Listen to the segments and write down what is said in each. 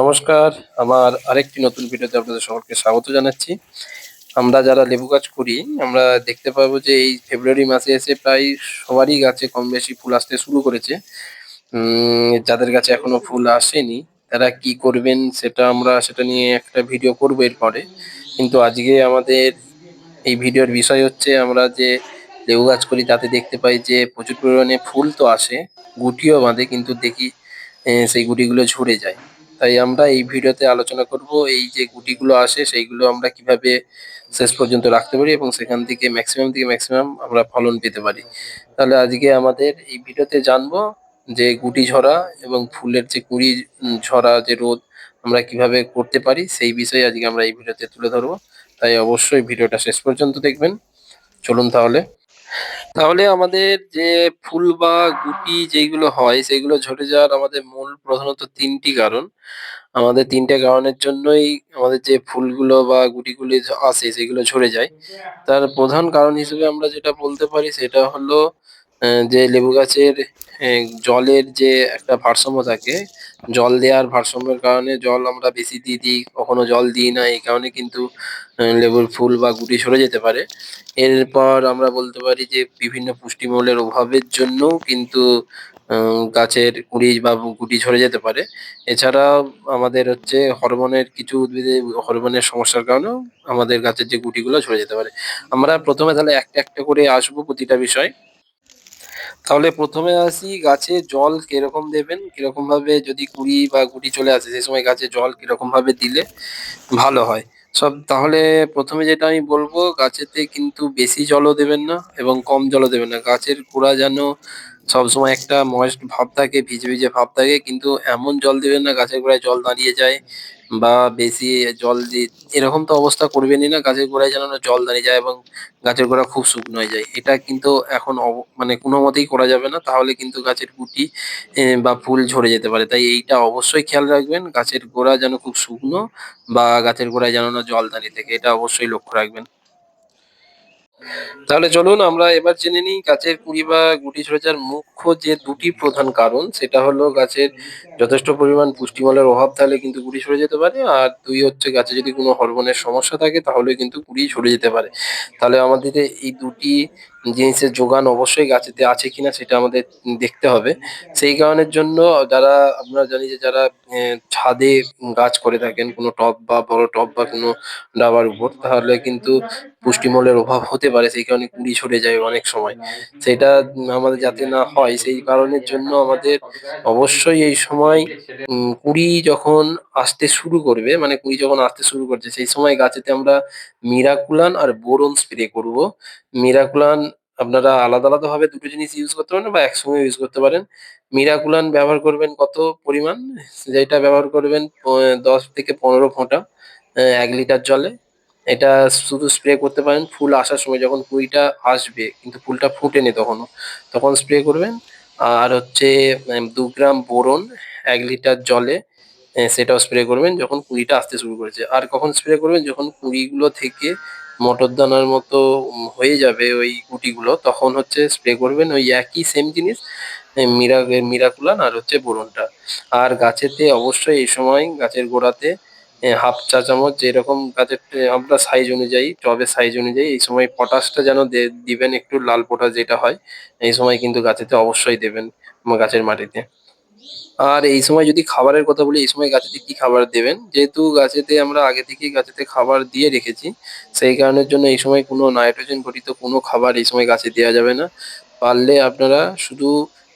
নমস্কার, আমার আরেকটি নতুন ভিডিওতে আপনাদের সকলকে স্বাগত জানাচ্ছি। আমরা যারা লেবু গাছ করি, আমরা দেখতে পাবো যে এই ফেব্রুয়ারি মাসে এসে প্রায় সবারই গাছে কম বেশি ফুল আসতে শুরু করেছে। যাদের কাছে এখনও ফুল আসেনি, তারা কি করবেন সেটা আমরা, সেটা নিয়ে একটা ভিডিও করব এরপরে। কিন্তু আজকে আমাদের এই ভিডিওর বিষয় হচ্ছে আমরা যে লেবু গাছ করি, তাতে দেখতে পাই যে প্রচুর পরিমাণে ফুল তো আসে, গুটিও বাঁধে, কিন্তু দেখি সেই গুটিগুলো ঝরে যায়। তাই আমরা এই ভিডিওতে আলোচনা করব এই যে গুটিগুলো আসে, সেইগুলো আমরা কীভাবে শেষ পর্যন্ত রাখতে পারি এবং সেখান থেকে ম্যাক্সিমাম থেকে ম্যাক্সিমাম আমরা ফলন পেতে পারি। তাহলে আজকে আমাদের এই ভিডিওতে জানব যে গুটি ঝরা এবং ফুলের যে কুড়ি ঝরা যে রোদ আমরা কীভাবে করতে পারি, সেই বিষয়ে আজকে আমরা এই ভিডিওতে তুলে ধরবো। তাই অবশ্যই ভিডিওটা শেষ পর্যন্ত দেখবেন। চলুন তাহলে। তাহলে আমাদের যে ফুল বা গুটি যেগুলো হয়, সেগুলো ঝরে যাওয়ার আমাদের মূল প্রধানত তিনটি কারণ। আমাদের তিনটে কারণের জন্যই আমাদের যে ফুলগুলো বা গুটিগুলি আসে সেগুলো ঝরে যায়। তার প্রধান কারণ হিসেবে আমরা যেটা বলতে পারি, সেটা হলো যে লেবু গাছের জলের যে একটা ভারসাম্য থাকে, জল দেওয়ার ভারসাম্যের কারণে জল আমরা বেশি দিয়ে দিই, কখনো জল দিই না, এই কারণে কিন্তু লেবুর ফুল বা গুটি সরে যেতে পারে। এরপর আমরা বলতে পারি যে বিভিন্ন পুষ্টিমূলের অভাবের জন্যও কিন্তু গাছের কুঁড়ি বা গুটি ঝরে যেতে পারে। এছাড়াও আমাদের হচ্ছে হরমোনের কিছু উদ্ভিদে হরমোনের সমস্যার কারণেও আমাদের গাছের যে গুটিগুলো ঝরে যেতে পারে। আমরা প্রথমে তাহলে একটা একটা করে আসব প্রতিটা বিষয়। তাহলে প্রথমে আসি গাছে জল কীরকম দেবেন? কীরকম ভাবে যদি কুড়ি বা গুটি চলে আসে সেই সময় গাছে জল কীরকম ভাবে দিলে ভালো হয়। সব, তাহলে প্রথমে যেটা আমি বলব, গাছেতে কিন্তু বেশি জলও দেবেন না এবং কম জলও দেবেন না। গাছের গোড়া যেন সবসময় একটা ময়েস্ট ভাব থাকে, ভিজে ভিজে ভাব থাকে, কিন্তু এমন জল দেবেন না গাছের গোড়ায় জল দাঁড়িয়ে যায় বা বেশি জল দিয়ে এরকম তো অবস্থা করবেনই না। গাছের গোড়ায় যেন না জল দাঁড়িয়ে যায় এবং গাছের গোড়া খুব শুকনো হয়ে যায়। এটা কিন্তু এখন মানে কোনো মতেই করা যাবে না। তাহলে কিন্তু গাছের গুটি বা ফুল ঝরে যেতে পারে। তাই এইটা অবশ্যই খেয়াল রাখবেন। গাছের গোড়া যেন খুব শুকনো বা গাছের গোড়ায় যেন না জল দাঁড়িয়ে থাকে, এটা অবশ্যই লক্ষ্য রাখবেন। তাহলে চলুন আমরা এবার জেনে নিই গাছের কুড়ি বা গুটি ঝরে মুখ্য যে দুটি প্রধান কারণ, সেটা হলো গাছের যথেষ্ট পরিমাণ পুষ্টিমলের অভাব, তাহলে কিন্তু কুড়ি সরে যেতে পারে। আর দুই হচ্ছে গাছে যদি কোনো হরমোনের সমস্যা থাকে, তাহলে কিন্তু কুড়ি ঝরে যেতে পারে। তাহলে আমাদের এই দুটি জিনিসের যোগান অবশ্যই গাছেতে আছে কিনা সেটা আমাদের দেখতে হবে। সেই কারণের জন্য যারা, আমরা জানি যে যারা ছাদে গাছ করে থাকেন, কোনো টব বা বড় টব বা কোনো ডাবার উপর, তাহলে কিন্তু পুষ্টিমলের অভাব হতে পারে, সেই কারণে কুড়ি ঝরে যায় অনেক সময়। সেটা আমাদের যাতে না হয়, সেই কারণের জন্য আমাদের অবশ্যই এই সময় কুড়ি যখন আসতে শুরু করবে মানে কুড়ি যখন আসতে শুরু করছে, সেই সময় গাছেতে আমরা মিরাকুলান আর বোরন স্প্রে করব। মিরাকুলান আপনারা আলাদা আলাদা ভাবে দুটো জিনিস ইউজ করতে পারেন বা একসঙ্গে ইউজ করতে পারেন। মিরাকুলান ব্যবহার করবেন কত পরিমাণ? যেটা ব্যবহার করবেন দশ থেকে পনেরো ফোঁটা এক লিটার জলে। এটা শুধু স্প্রে করতে পারেন, ফুল আসার সময় যখন কুড়িটা আসবে, কিন্তু ফুলটা ফুটেনি তখনও, তখন স্প্রে করবেন। আর হচ্ছে দু গ্রাম বোরন, এক লিটার জলে সেটাও স্প্রে করবেন যখন কুড়িটা আসতে শুরু করেছে। আর কখন স্প্রে করবেন? যখন কুড়িগুলো থেকে মটর দানার মতো হয়ে যাবে ওই গুটিগুলো তখন হচ্ছে স্প্রে করবেন ওই একই সেম জিনিস মিরা মিরাকুলান আর হচ্ছে বোরনটা। আর গাছেতে অবশ্যই এই সময় গাছের গোড়াতে হাফ চা চামচ যেরকম গাছের আমরা সাইজ অনুযায়ী টবের সাইজ অনুযায়ী এই সময় পটাশটা যেন দিবেন একটু লাল পটাশ যেটা হয়, এই সময় কিন্তু গাছেতে অবশ্যই দেবেন গাছের মাটিতে। আর এই সময় যদি খাবারের কথা বলি, এই সময় গাছেতে কি খাবার দেবেন? যেহেতু গাছেতে আমরা আগে থেকেই গাছেতে খাবার দিয়ে রেখেছি, সেই কারণের জন্য এই সময় কোনো নাইট্রোজেন ঘটিত কোনো খাবার এই সময় গাছে দেওয়া যাবে না। পারলে আপনারা শুধু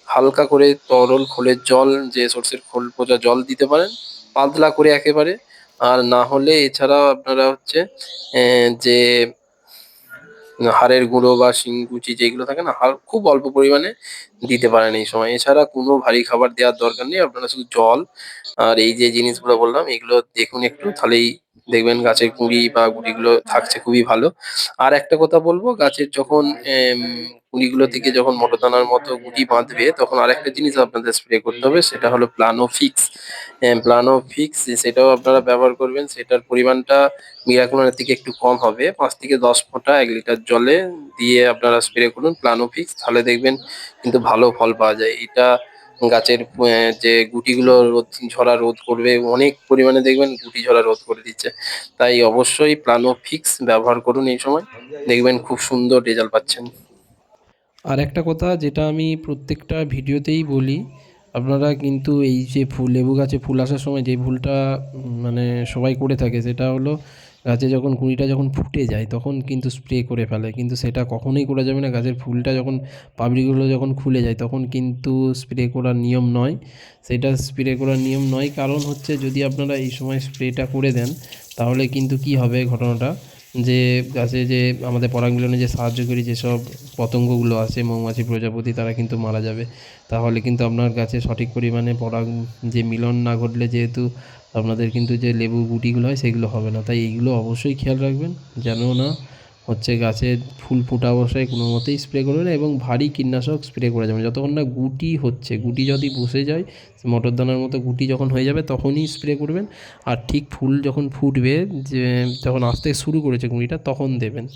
হালকা করে তরল খোলের জল, যে সর্ষের খোল পচা জল দিতে পারেন, পাতলা করে একেবারে। আর না হলে এছাড়াও আপনারা হচ্ছে যে হাড়ের গুঁড়ো বা শিংকুচি যেগুলো থাকে না, হাড় খুব অল্প পরিমাণে দিতে পারেন এই সময়। এছাড়া কোনো ভারী খাবার দেওয়ার দরকার নেই, আপনারা শুধু জল আর এই যে জিনিসগুলো বললাম, এগুলো দেখুন একটু, তাহলেই দেখবেন গাছের কুঁড়ি বা গুড়িগুলো থাকছে খুবই ভালো। আর একটা কথা বলব, গাছের যখন এম, কুঁড়িগুলো থেকে যখন মটরদানার মতো গুটি বাঁধবে তখন আরেকটা জিনিস আপনাদের স্প্রে করতে হবে সেটা হলো প্লানো ফিক্স প্লানোফিক্স প্লানোফিক্স সেটাও আপনারা ব্যবহার করবেন সেটার পরিমাণটা মিরাকুলানের থেকে একটু কম হবে। পাঁচ থেকে দশ ফোঁটা এক লিটার জলে দিয়ে আপনারা স্প্রে করুন প্লানোফিক্স তাহলে দেখবেন কিন্তু ভালো ফল পাওয়া যায়। এটা গাছের যে গুটিগুলো রোদ ঝরা রোধ করবে অনেক পরিমাণে দেখবেন গুটি ঝরা রোধ করে দিচ্ছে। তাই অবশ্যই প্লানো ফিক্স ব্যবহার করুন এই সময় দেখবেন খুব সুন্দর রেজাল্ট পাচ্ছেন। আর একটা কথা যেটা আমি প্রত্যেকটা ভিডিওতেই বলি, আপনারা কিন্তু এই যে ফুল, লেবু গাছে ফুল আসার সময় যে ভুলটা মানে সবাই করে থাকে সেটা হলো গাছে যখন কুঁড়িটা যখন ফুটে যায় তখন কিন্তু স্প্রে করে ফেলে। কিন্তু সেটা কখনোই করা যাবে না। গাছের ফুলটা যখন পাপড়িগুলো যখন খুলে যায় তখন কিন্তু স্প্রে করার নিয়ম নয়। সেটা স্প্রে করার নিয়ম নয়। কারণ হচ্ছে যদি আপনারা এই সময় স্প্রেটা করে দেন তাহলে কিন্তু কি হবে ঘটনাটা? যে গাছে যে আমাদের পরাগমিলনে যে সাহায্য করি যেসব পতঙ্গগুলো আছে, মৌমাছি প্রজাপতি, তারা কিন্তু মারা যাবে। তাহলে কিন্তু আপনার গাছে সঠিক পরিমাণে পরাগ যে মিলন না ঘটলে যেহেতু আপনাদের কিন্তু যে লেবু গুটিগুলো হয়, সেগুলো হবে না। তাই এইগুলো অবশ্যই খেয়াল রাখবেন, যেন না হচ্ছে গাছে ফুল ফোটা অবস্থায় কোনো মতেই স্প্রে করবেন না এবং ভারী কীটনাশক স্প্রে করে যাবে। যতক্ষণ না গুটি হচ্ছে, গুটি যদি বসে যায় মটর দানার মতো গুটি যখন হয়ে যাবে, তখনই স্প্রে করবেন। আর ঠিক ফুল যখন ফুটবে, যে যখন আসতে শুরু করেছে গুঁড়িটা, তখন দেবেন।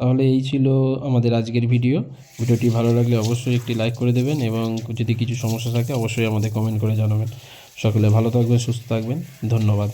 তাহলে এই ছিল আমাদের আজকের ভিডিও। ভিডিওটি ভালো লাগলে অবশ্যই একটি লাইক করে দেবেন এবং যদি কিছু সমস্যা থাকে, অবশ্যই আমাদের কমেন্ট করে জানাবেন। সকলে ভালো থাকবেন, সুস্থ থাকবেন। ধন্যবাদ।